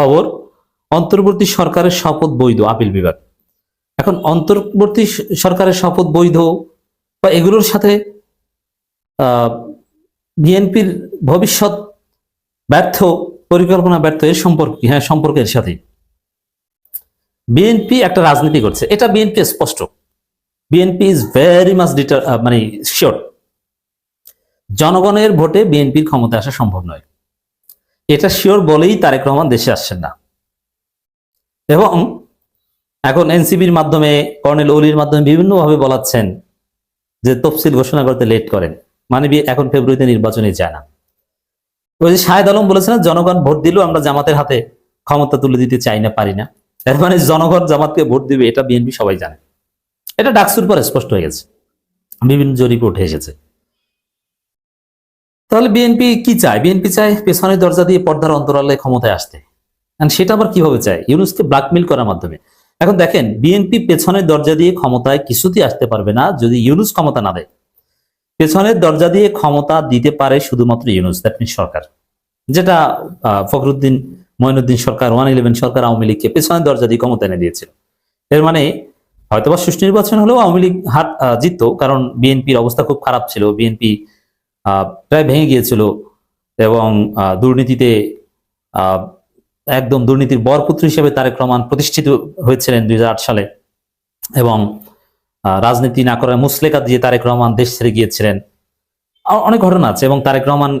খবর, অন্তর্বর্তী সরকারের শপথ বৈধ, আপিল বিভাগ। এখন অন্তর্বর্তী সরকারের শপথ বৈধ বা এগুলোর সাথে বিএনপির ভবিষ্যৎ ব্যর্থ, পরিকল্পনা ব্যর্থ এর সম্পর্ক হ্যাঁ সম্পর্কের সাথে বিএনপি একটা রাজনীতি করছে। এটা বিএনপি স্পষ্ট। BNP is very much deter মানে শিওর জনগণের ভোটে বিএনপির ক্ষমতা আসা সম্ভব নয়। এটা শিওর বলেই তারেক রহমান দেশে আসছেন না। এবং এখন এনসিবির মাধ্যমে, কর্নেল ওলির মাধ্যমে বিভিন্নভাবে বলাচ্ছেন যে তফসিল ঘোষণা করতে লেট করেন। মানে এখন ফেব্রুয়ারিতে নির্বাচনে যায় না। ওই যে শাহেদ আলম বলেছেন, জনগণ ভোট দিলেও আমরা জামাতের হাতে ক্ষমতা তুলে দিতে চাই না, পারি না। এর মানে জনগণ জামাতকে ভোট দিবে, এটা বিএনপি সবাই জানে। এটা ডাকসুর পর স্পষ্ট হয়ে গেছে। বিভিন্ন জরিপে উঠে এসেছে। তাহলে বিএনপি কি চায়? বিএনপি চায় পেছনের দরজা দিয়ে পর্দার অন্তরালে ক্ষমতায় আসতে। সেটা আবার কীভাবে চায়? ইউনুসকে ব্ল্যাকমেল করার মাধ্যমে। এখন দেখেন বিএনপি পেছনের দরজা দিয়ে ক্ষমতায় কিছুতেই আসতে পারবে না যদি ইউনুস ক্ষমতা না দেয়। পেছনের দরজা দিয়ে ক্ষমতা দিতে পারে শুধুমাত্র ইউনুস দ্যাট মিনস সরকার। যেটা ফখরুদ্দিন মঈনুদ্দিন সরকার ওয়ান ইলেভেন সরকার আওয়ামী লীগকে পেছনের দরজা দিয়ে ক্ষমতা এনে দিয়েছিল। এর মানে হয়তোবা সুষ্ঠু নির্বাচন হলেও আওয়ামী লীগ আহ, জিততো কারণ বিএনপির অবস্থা খুব খারাপ ছিল। বিএনপি প্রায় ভেঙে গিয়েছিল এবং দুর্নীতিতে একদম দুর্নীতির বরপুত্র হিসেবে তারেক রহমান প্রতিষ্ঠিত হয়েছিলেন দুই হাজার আট সালে এবং রাজনীতি না করার মুসলেকা দিয়ে তারেক রহমান দেশ ছেড়ে গিয়েছিলেন। অনেক ঘটনা আছে এবং তারেক রহমান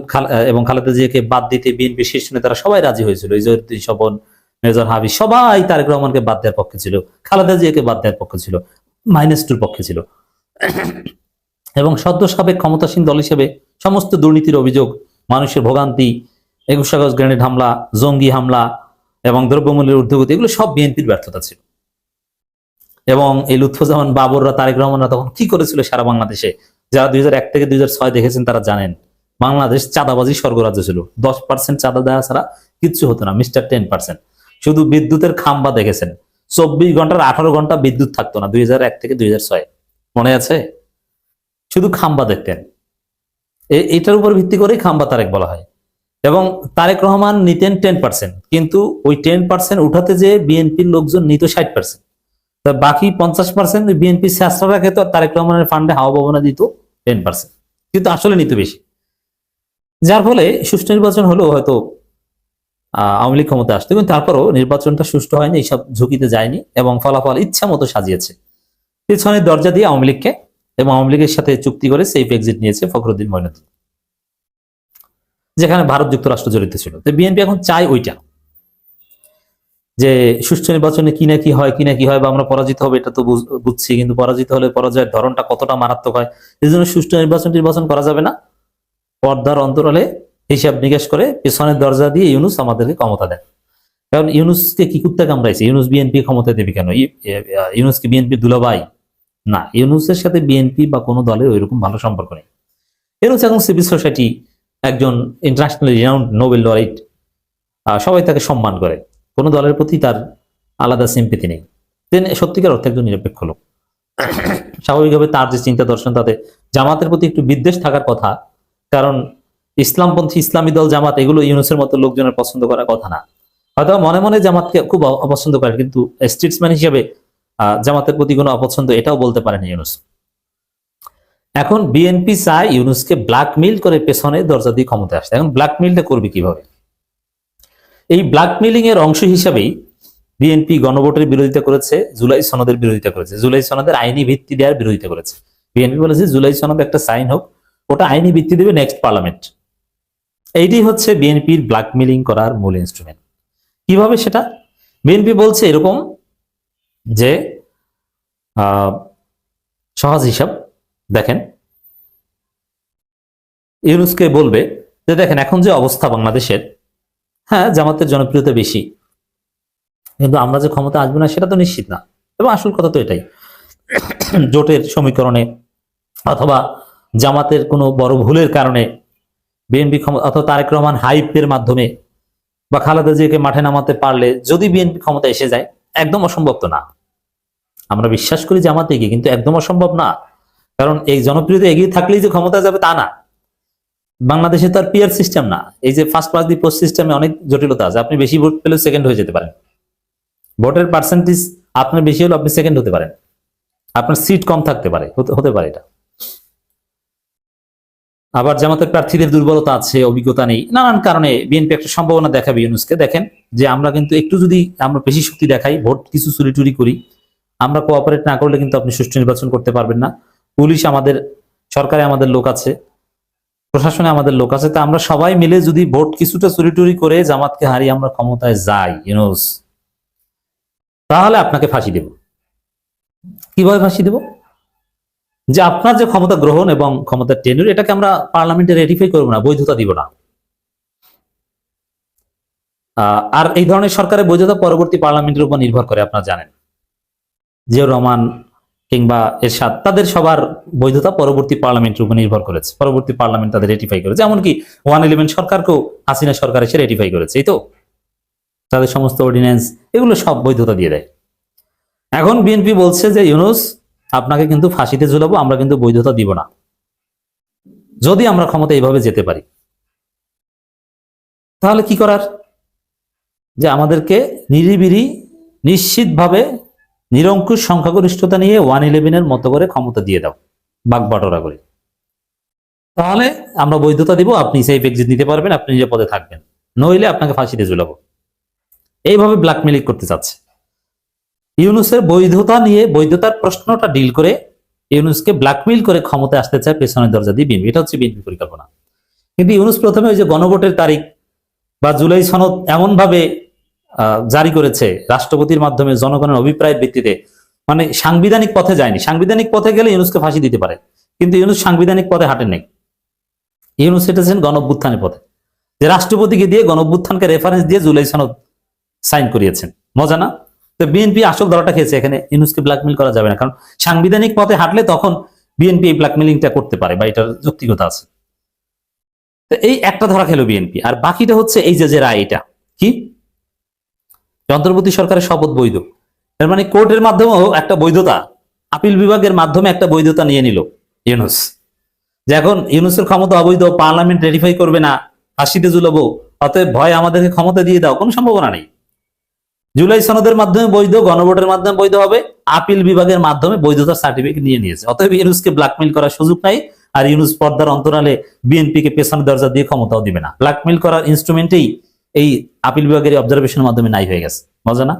এবং খালেদা জিয়াকে বাদ দিতে বিএনপি শীর্ষ নেতারা সবাই রাজি হয়েছিল। ইজহুদ্দিন স্বপন, মেজর হাবি সবাই তারেক রহমানকে বাদ দেওয়ার পক্ষে ছিল। খালেদা জিয়াকে বাদ দেওয়ার পক্ষে ছিল। মাইনাস টুর পক্ষে ছিল। এবং সদ্য সাবেক ক্ষমতাসীন দল হিসেবে সমস্ত দুর্নীতির অভিযোগ, মানুষের ভোগান্তি, একুশ আগস্ট গ্রেনেড হামলা, জঙ্গি হামলা এবং দ্রব্যমূল্যের ঊর্ধ্বগতি, এগুলো সব বিএনপির ব্যর্থতা ছিল। এবং এই লুৎফুজ্জামান বাবররা, তারেক রহমানরা তখন কি করেছিল সারা বাংলাদেশে? যারা দুই হাজার এক থেকে দুই হাজার ছয় দেখেছেন তারা জানেন, বাংলাদেশ চাঁদাবাজি স্বর্গরাজ্য ছিল। দশ পার্সেন্ট চাঁদা দেওয়া ছাড়া কিচ্ছু হতো না, মিস্টার টেন পার্সেন্ট শুধু বিদ্যুতের খাম্বা দেখেছেন। চব্বিশ ঘণ্টার আঠারো ঘণ্টা বিদ্যুৎ থাকতো না, দুই হাজার এক থেকে দুই হাজার ছয়। মনে আছে? শুধু খাম্বা দেখতেন। এটার উপর ভিত্তি করেই খাম্বা তারেক বলা হয়। এবং তারেক রহমান নিতেন টেন পার্সেন্ট, কিন্তু ওই টেন পার্সেন্ট উঠাতে যে বিএনপির লোকজন নিত ষাট পার্সেন্ট। তা বাকি পঞ্চাশ পার্সেন্ট বিএনপি শাস্ত্ররা খেত, তারেক রহমানের ফান্ডে হাওয়া ভবনা দিত টেন পার্সেন্ট। কিন্তু আসলে নিত বেশি। যার ফলে সুষ্ঠু নির্বাচন হলেও হয়তো আওয়ামী লীগ ক্ষমতা আসতো, কিন্তু তারপরও নির্বাচনটা সুষ্ঠু হয়নি, এইসব ঝুঁকিতে যায়নি এবং ফলাফল ইচ্ছা মতো সাজিয়েছে। পিছনের দরজা দিয়ে আওয়ামী লীগকে এবং আওয়ামী লীগের সাথে চুক্তি করে সেফ এক্সিট নিয়েছে ফখরুদ্দিন মইনুদ্দিন। যেখানে ভারত যুক্তরাষ্ট্র জড়িত ছিল। তো বিএনপি এখন চায় ওইটা। যে সুষ্ঠু নির্বাচনে কি না কি হয়, কি না কি হয়, বা আমরা পরাজিত হবে, এটা তো বুঝছি, কিন্তু পরাজিত হলে পরাজয়ের ধরনটা কতটা মারাত্মক হয়, এই জন্য সুষ্ঠু নির্বাচন নির্বাচন করা যাবে না। পর্দার অন্তরালে হিসাব নিকাশ করে পেছনের দরজা দিয়ে ইউনুস আমাদেরকে ক্ষমতা দেয় কারণ ইউনুসকে কি কুত্তা কামড়াইছে? ইউনুস বিএনপি ক্ষমতা দেবে কেন? ইউনুসকে বিএনপি দুলাভাই না, ইউনুসের সাথে বিএনপি বা কোনো দলের ওইরকম ভালো সম্পর্ক নেই। ইউনুস এখন সিভিল সোসাইটি একজন ইন্টারন্যাশনাল রিনাউন্ড নোবেল লরিট সবাই তাকে সম্মান করে। কোনো দলের প্রতি তার আলাদা সিম্পিতি নেই। তিনি সত্যিকার অর্থে একজন নিরপেক্ষ লোক। স্বাভাবিকভাবে তার যে চিন্তা দর্শন, তাতে জামাতের প্রতি একটু বিদ্বেষ থাকার কথা, কারণ ইসলামপন্থী ইসলামী দল, জামাত এগুলো ইউনুসের মতো লোকজনের পছন্দ করার কথা না। হয়তো মনে মনে জামাতকে খুব অপছন্দ করে, কিন্তু স্টেটসম্যান হিসেবে জামাতের প্রতি কোনো অপছন্দ, এটাও বলতে পারেন ইউনুস। এখন বিএনপি চায় ইউনুসকে ব্ল্যাকমেইল করে পেছনে দরজা দিয়ে ক্ষমতা আসতে। এখন ব্ল্যাকমেইলটা করবে কীভাবে? এই ব্ল্যাকমেইলিং এর অংশ হিসাবেই বিএনপি গণভোটের বিরোধিতা করেছে, জুলাই সনদের বিরোধিতা করেছে। জুলাই সনদের আইনি ভিত্তি দেওয়ার বিরোধিতা করেছে। বিএনপি বলেছে, জুলাই সনদ একটা সাইন হোক, ওটা আইনি ভিত্তি দেবে নেক্সট পার্লামেন্ট এইটি হচ্ছে বিএনপির ব্ল্যাকমেইলিং করার মূল ইনস্ট্রুমেন্ট কীভাবে সেটা? বিএনপি বলছে এরকম যে সহজ হিসাব, দেখেন। ইউনুসকে বলবে যে, দেখেন, এখন যে অবস্থা বাংলাদেশের হ্যাঁ জামাতের জনপ্রিয়তা বেশি, কিন্তু আমরা যে ক্ষমতা আসব না, সেটা তো নিশ্চিত না। এবং আসল কথা তো এটাই। জোটের সমীকরণে অথবা জামাতের কোনো বড় ভুলের কারণে বিএনপি ক্ষমতা অথবা তারেক রহমান হাইপের মাধ্যমে বা খালেদা জিয়াকে মাঠে নামাতে পারলে যদি বিএনপি ক্ষমতা এসে যায়, একদম অসম্ভব তো না। আমরা বিশ্বাস করি জামাতে এগিয়ে কিন্তু একদম অসম্ভব না। কারণ এই জনপ্রিয়তা এগিয়ে থাকলেই যে ক্ষমতা যাবে তা না। বাংলাদেশে তো আর পিয়ার সিস্টেম না। এই যে ফার্স্ট পাস দি পোস্ট সিস্টেমে অনেক জটিলতা আছে। আপনি বেশি ভোট পেলে সেকেন্ড হয়ে যেতে পারেন। ভোটের পার্সেন্টেজ আপনার বেশি হলে আপনি সেকেন্ড হতে পারেন। আপনার সিট কম থাকতে পারে। হতে পারে এটা। আবার জামাতের প্রার্থীদের দুর্বলতা আছে, অভিজ্ঞতা নেই। নানান কারণে বিএনপি একটা সম্ভাবনা দেখাবে ইউনুসকে। দেখেন যে আমরা কিন্তু একটু যদি আমরা বেশি শক্তি দেখাই, ভোট কিছু চুরি টুরি করি আমরা কোঅপারেট না করলে কিন্তু আপনি সুষ্ঠু নির্বাচন করতে পারবেন না। পুলিশ আমাদের, সরকারে আমাদের লোক আছে, প্রশাসনে আমাদের লোক আছে, তা আমরা সবাই মিলে যদি ভোট কিছুটা চুরি টুরি করে জামাতকে হারিয়ে আমরা ক্ষমতায় যাই ইউনুস তাহলে আপনাকে ফাঁসি দেব। কীভাবে ফাঁসি দেব? যে আপনার যে ক্ষমতা গ্রহণ এবং ক্ষমতা টেনুর এটাকে আমরা পার্লামেন্টে রেটিফাই করব না, বৈধতা দিব না। আর এই ধরনের সরকারের বৈধতা পরবর্তী পার্লামেন্টের উপর নির্ভর করে, আপনারা জানেন। জিয়াউর রহমান কিংবা এরশাদ, তাদের সবার বৈধতা পরবর্তী পার্লামেন্টের উপর নির্ভর করেছে। পরবর্তী পার্লামেন্ট তাদের রেটিফাই করেছে। এমনকি ওয়ান ইলেভেন সরকারকেও হাসিনা সরকার এসে রেটিফাই করেছে। এই তো? তাদের সমস্ত অর্ডিন্যান্স এগুলো সব বৈধতা দিয়ে দেয়। এখন বিএনপি বলছে যে, ইউনুস, আপনাকে কিন্তু ফাঁসিতে ঝুলাবো, আমরা কিন্তু বৈধতা দিব না। যদি আমরা ক্ষমতা এইভাবে যেতে পারি, তাহলে কি করার? যে আমাদেরকে নিরিবিরি নিশ্চিতভাবে নিরঙ্কুশ সংখ্যাগরিষ্ঠতা নিয়ে ওয়ান ইলেভেনের মতো করে ক্ষমতা দিয়ে দাও বাক বাটোরা করে। তাহলে আমরা বৈধতা দিব আপনি সেই এক্সিট নিতে পারবেন আপনি নিরাপদে থাকবেন। নইলে আপনাকে ফাঁসিতে ঝুলাবো। এইভাবে ব্ল্যাকমেলিং করতে চাচ্ছে। ইউনুসের বৈধতা নিয়ে বৈধতার প্রশ্নটা ডিল করে ইউনুসকে ব্ল্যাকমেইল করে ক্ষমতায় আসতে চায় পেছনের দরজা দিয়ে বিএনপি। এটা হচ্ছে বিএনপি পরিকল্পনা। কিন্তু ইউনুস প্রথমে ওই যে গণভোটের তারিখ বা জুলাই সনদ এমন ভাবে আহ, জারি করেছে রাষ্ট্রপতির মাধ্যমে জনগণের অভিপ্রায়ের ভিত্তিতে। মানে সাংবিধানিক পথে যায়নি। সাংবিধানিক পথে গেলে ইউনুসকে ফাঁসি দিতে পারে। কিন্তু ইউনুস সাংবিধানিক পথে হাঁটেন নাই। ইউনুস হেঁটেছেন গণভ্যুত্থানের পথে। যে রাষ্ট্রপতিকে দিয়ে গণভ্যুত্থানকে রেফারেন্স দিয়ে জুলাই সনদ সাইন করিয়েছেন। মজা না? তো বিএনপি আসল ধরাটা খেয়েছে। এখানে ইউনুসকে ব্ল্যাকমেল করা যাবে না। কারণ সাংবিধানিক পথে হাঁটলে তখন বিএনপি এই ব্ল্যাকমেলিংটা করতে পারে বা এটার যৌক্তিকতা আছে। তো এই একটা ধরা খেলো বিএনপি আর বাকিটা হচ্ছে এই যে যে রায় এটা। কি? অন্তর্বর্তী সরকারের শপথ বৈধ। এর মানে কোর্টের মাধ্যমেও একটা বৈধতা, আপিল বিভাগের মাধ্যমে একটা বৈধতা নিয়ে নিল ইউনুস। যে এখন ইউনুসের ক্ষমতা অবৈধ, পার্লামেন্ট রেটিফাই করবে না, ফাঁসিতে ঝুলাবো অতএব ভয় আমাদেরকে ক্ষমতা দিয়ে দাও, কোনো সম্ভাবনা নেই। জুলাই সনদের মাধ্যমে বৈধ, গণভোটের মাধ্যমে বৈধ হবে, আপিল বিভাগের মাধ্যমে বৈধতার সার্টিফিকেট নিয়ে নিয়েছে। অতএব ইউনুসকে ব্ল্যাকমেল করার সুযোগ নাই, আর ইউনুস পর্দার অন্তরালে বিএনপি কে পেছনে দরজা দিয়ে ক্ষমতাও দিবে না। ব্ল্যাকমেল করার ইনস্ট্রুমেন্টেই এই আপিল বিভাগের অবজারভেশনের মাধ্যমে নাই হয়ে গেছে। মজা না?